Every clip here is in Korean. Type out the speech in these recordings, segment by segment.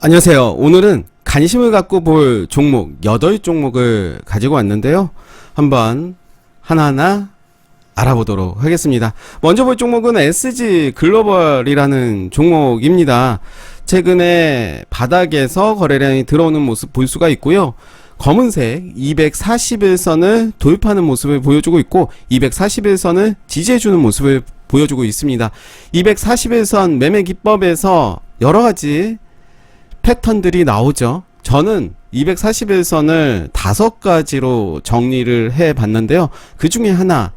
안녕하세요. 오늘은 관심을 갖고 볼 종목 8종목을 가지고 왔는데요. 한번 하나하나 알아보도록 하겠습니다. 먼저 볼 종목은 SG 글로벌이라는 종목입니다. 최근에 바닥에서 거래량이 들어오는 모습 볼 수가 있고요. 검은색 241선을 도입하는 모습을 보여주고 있고 241선을 지지해주는 모습을 보여주고 있습니다. 241선 매매 기법에서 여러 가지 패턴들이 나오죠. 저는 241선을 다섯 가지로 정리를 해 봤는데요. 그 중에 하나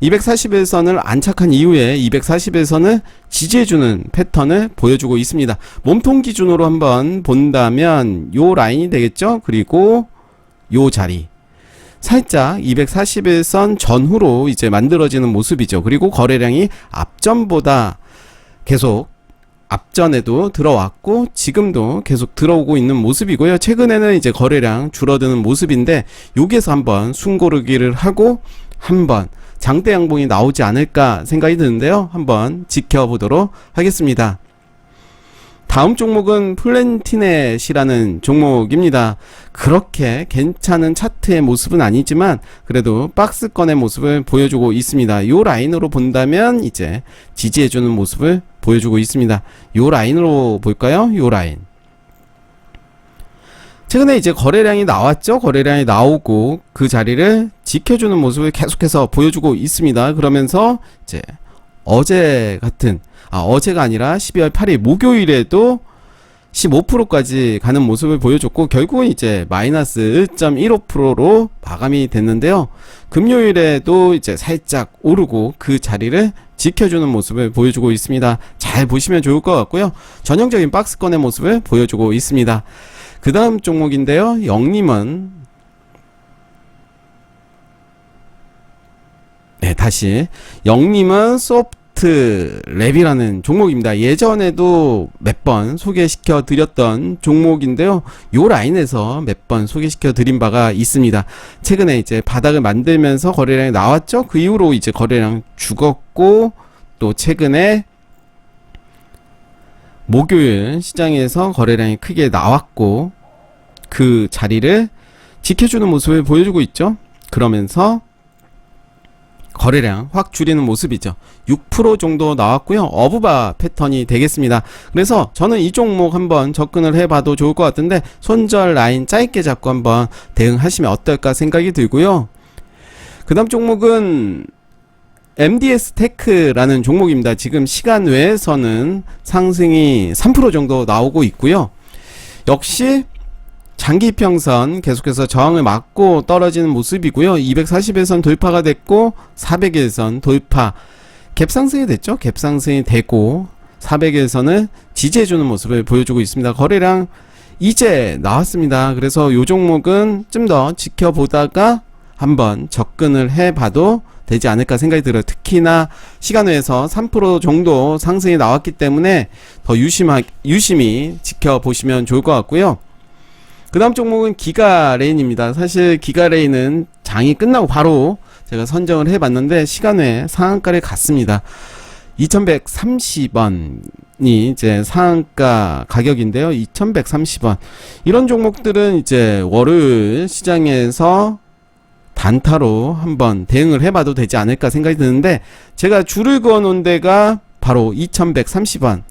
241선을 안착한 이후에 241선을 지지해주는 패턴을 보여주고 있습니다. 몸통 기준으로 한번 본다면 요 라인이 되겠죠? 그리고 요 자리. 살짝 241선 전후로 이제 만들어지는 모습이죠. 그리고 거래량이 앞전보다 계속 앞전에도 들어왔고 지금도 계속 들어오고 있는 모습이고요. 최근에는 이제 거래량 줄어드는 모습인데 여기에서 한번 숨고르기를 하고 한번 장대 양봉이 나오지 않을까 생각이 드는데요. 한번 지켜보도록 하겠습니다. 다음 종목은 플랜티넷이라는 종목입니다. 그렇게 괜찮은 차트의 모습은 아니지만 그래도 박스권의 모습을 보여주고 있습니다. 이 라인으로 본다면 이제 지지해주는 모습을 보여주고 있습니다. 이 라인으로 볼까요? 이 라인. 최근에 이제 거래량이 나왔죠. 거래량이 나오고 그 자리를 지켜주는 모습을 계속해서 보여주고 있습니다. 그러면서 이제 어제 같은 아 어제가 아니라 12월 8일 목요일에도 15%까지 가는 모습을 보여줬고 결국은 이제 마이너스 1.15%로 마감이 됐는데요. 금요일에도 이제 살짝 오르고 그 자리를 지켜주는 모습을 보여주고 있습니다. 잘 보시면 좋을 것 같고요. 전형적인 박스권의 모습을 보여주고 있습니다. 그 다음 종목인데요. 영림은 네, 다시 영림은 소프트 랩이라는 종목입니다. 예전에도 몇 번 소개시켜 드렸던 종목인데요. 요 라인에서 몇 번 소개시켜 드린 바가 있습니다. 최근에 이제 바닥을 만들면서 거래량이 나왔죠. 그 이후로 이제 거래량 죽었고 또 최근에 목요일 시장에서 거래량이 크게 나왔고 그 자리를 지켜주는 모습을 보여주고 있죠. 그러면서 거래량 확 줄이는 모습이죠. 6% 정도 나왔고요. 어부바 패턴이 되겠습니다. 그래서 저는 이 종목 한번 접근을 해봐도 좋을 것 같은데 손절 라인 짧게 잡고 한번 대응하시면 어떨까 생각이 들고요. 그 다음 종목은 MDS 테크라는 종목입니다. 지금 시간 외에서는 상승이 3% 정도 나오고 있고요. 역시 장기 평선 계속해서 저항을 맞고 떨어지는 모습이고요. 240일선 돌파가 됐고 400일선 돌파 갭 상승이 됐죠. 갭 상승이 되고 400일선을 지지해주는 모습을 보여주고 있습니다. 거래량 이제 나왔습니다. 그래서 요 종목은 좀 더 지켜보다가 한번 접근을 해봐도 되지 않을까 생각이 들어요. 특히나 시간 외에서 3% 정도 상승이 나왔기 때문에 더 유심하, 유심히 지켜보시면 좋을 것 같고요. 그 다음 종목은 기가레인입니다. 사실 기가레인은 장이 끝나고 바로 제가 선정을 해봤는데 시간외 상한가를 갔습니다. 2130원이 이제 상한가 가격인데요. 2130원. 이런 종목들은 이제 월요일 시장에서 단타로 한번 대응을 해봐도 되지 않을까 생각이 드는데 제가 줄을 그어 놓은 데가 바로 2130원.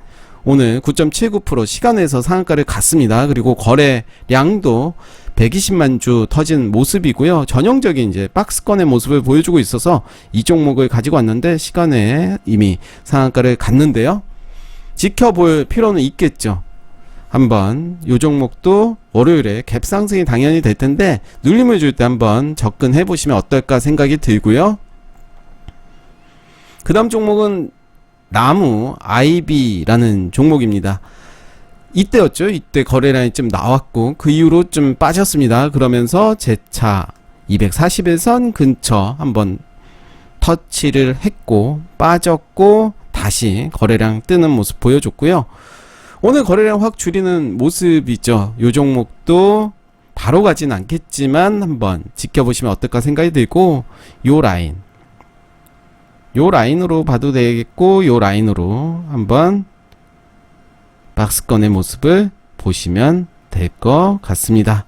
오늘 9.79% 시간에서 상한가를 갔습니다. 그리고 거래량도 120만 주 터진 모습이고요. 전형적인 이제 박스권의 모습을 보여주고 있어서 이 종목을 가지고 왔는데 시간에 이미 상한가를 갔는데요. 지켜볼 필요는 있겠죠. 한번 요 종목도 월요일에 갭 상승이 당연히 될 텐데 눌림을 줄 때 한번 접근해 보시면 어떨까 생각이 들고요. 그 다음 종목은 나무 IB라는 종목입니다. 이때였죠. 이때 거래량이 좀 나왔고 그 이후로 좀 빠졌습니다. 그러면서 제차 241선 근처 한번 터치를 했고 빠졌고 다시 거래량 뜨는 모습 보여줬고요. 오늘 거래량 확 줄이는 모습이죠. 요 종목도 바로 가진 않겠지만 한번 지켜보시면 어떨까 생각이 들고 요 라인 요 라인으로 봐도 되겠고 요 라인으로 한번 박스권의 모습을 보시면 될 것 같습니다.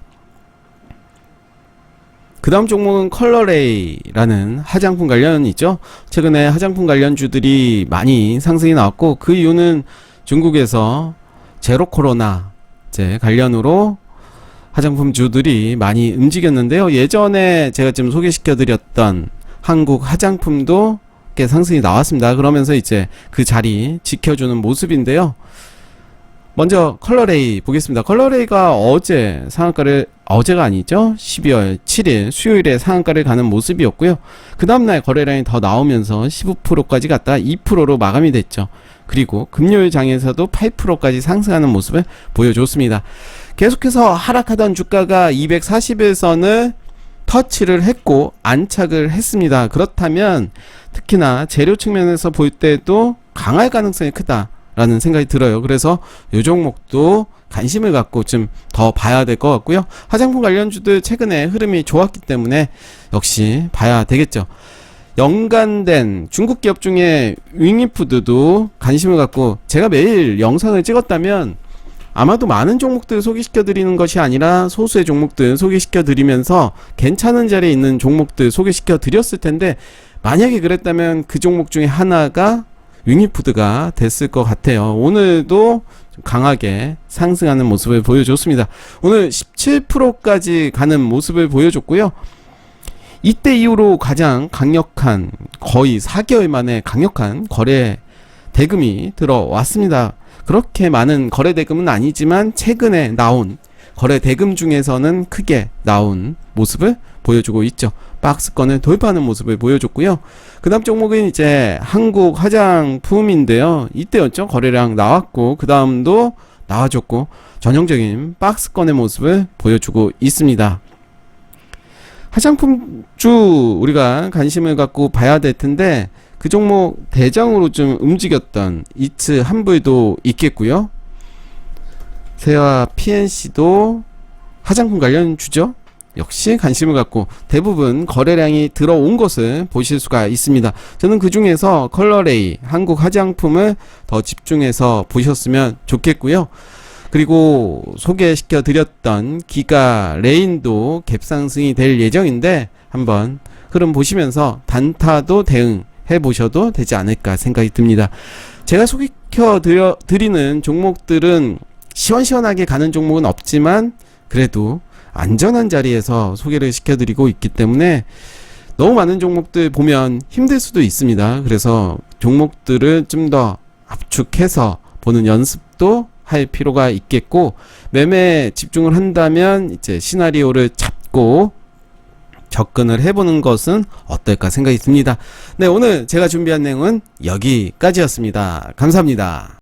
그 다음 종목은 컬러레이라는 화장품 관련이죠. 최근에 화장품 관련주들이 많이 상승이 나왔고 그 이유는 중국에서 제로 코로나 관련으로 화장품 주들이 많이 움직였는데요. 예전에 제가 지금 소개시켜 드렸던 한국 화장품도 꽤 상승이 나왔습니다. 그러면서 이제 그 자리 지켜주는 모습인데요. 먼저 컬러레이 보겠습니다. 컬러레이가 어제 상한가를 어제가 아니죠? 12월 7일 수요일에 상한가를 가는 모습이었고요. 그 다음날 거래량이 더 나오면서 15%까지 갔다 2%로 마감이 됐죠. 그리고 금요일 장에서도 8%까지 상승하는 모습을 보여줬습니다. 계속해서 하락하던 주가가 240일선을 터치를 했고 안착을 했습니다. 그렇다면 특히나 재료 측면에서 볼 때도 강할 가능성이 크다라는 생각이 들어요. 그래서 이 종목도 관심을 갖고 좀 더 봐야 될 것 같고요. 화장품 관련주들 최근에 흐름이 좋았기 때문에 역시 봐야 되겠죠. 연관된 중국 기업 중에 윙이푸드도 관심을 갖고 제가 매일 영상을 찍었다면 아마도 많은 종목들 소개시켜 드리는 것이 아니라 소수의 종목들 소개시켜 드리면서 괜찮은 자리에 있는 종목들 소개시켜 드렸을 텐데 만약에 그랬다면 그 종목 중에 하나가 윙이푸드가 됐을 것 같아요. 오늘도 좀 강하게 상승하는 모습을 보여줬습니다. 오늘 17%까지 가는 모습을 보여줬고요. 이때 이후로 가장 강력한 거의 4개월 만에 강력한 거래 대금이 들어왔습니다. 그렇게 많은 거래 대금은 아니지만 최근에 나온 거래 대금 중에서는 크게 나온 모습을 보여주고 있죠. 박스권을 돌파하는 모습을 보여줬고요. 그 다음 종목은 이제 한국 화장품인데요. 이때였죠. 거래량 나왔고, 그 다음도 나와줬고, 전형적인 박스권의 모습을 보여주고 있습니다. 화장품주 우리가 관심을 갖고 봐야 될 텐데, 그 종목 대장으로 좀 움직였던 이츠 한불도 있겠고요. 세와 PNC도 화장품 관련 주죠. 역시 관심을 갖고 대부분 거래량이 들어온 것을 보실 수가 있습니다. 저는 그 중에서 컬러레이 한국 화장품을 더 집중해서 보셨으면 좋겠고요. 그리고 소개시켜 드렸던 기가 레인도 갭상승이 될 예정인데 한번 흐름 보시면서 단타도 대응해 보셔도 되지 않을까 생각이 듭니다. 제가 소개시켜 드려, 드리는 종목들은 시원시원하게 가는 종목은 없지만 그래도 안전한 자리에서 소개를 시켜드리고 있기 때문에 너무 많은 종목들 보면 힘들 수도 있습니다. 그래서 종목들을 좀 더 압축해서 보는 연습도 할 필요가 있겠고 매매 집중을 한다면 이제 시나리오를 잡고 접근을 해보는 것은 어떨까 생각이 듭니다. 네, 오늘 제가 준비한 내용은 여기까지였습니다. 감사합니다.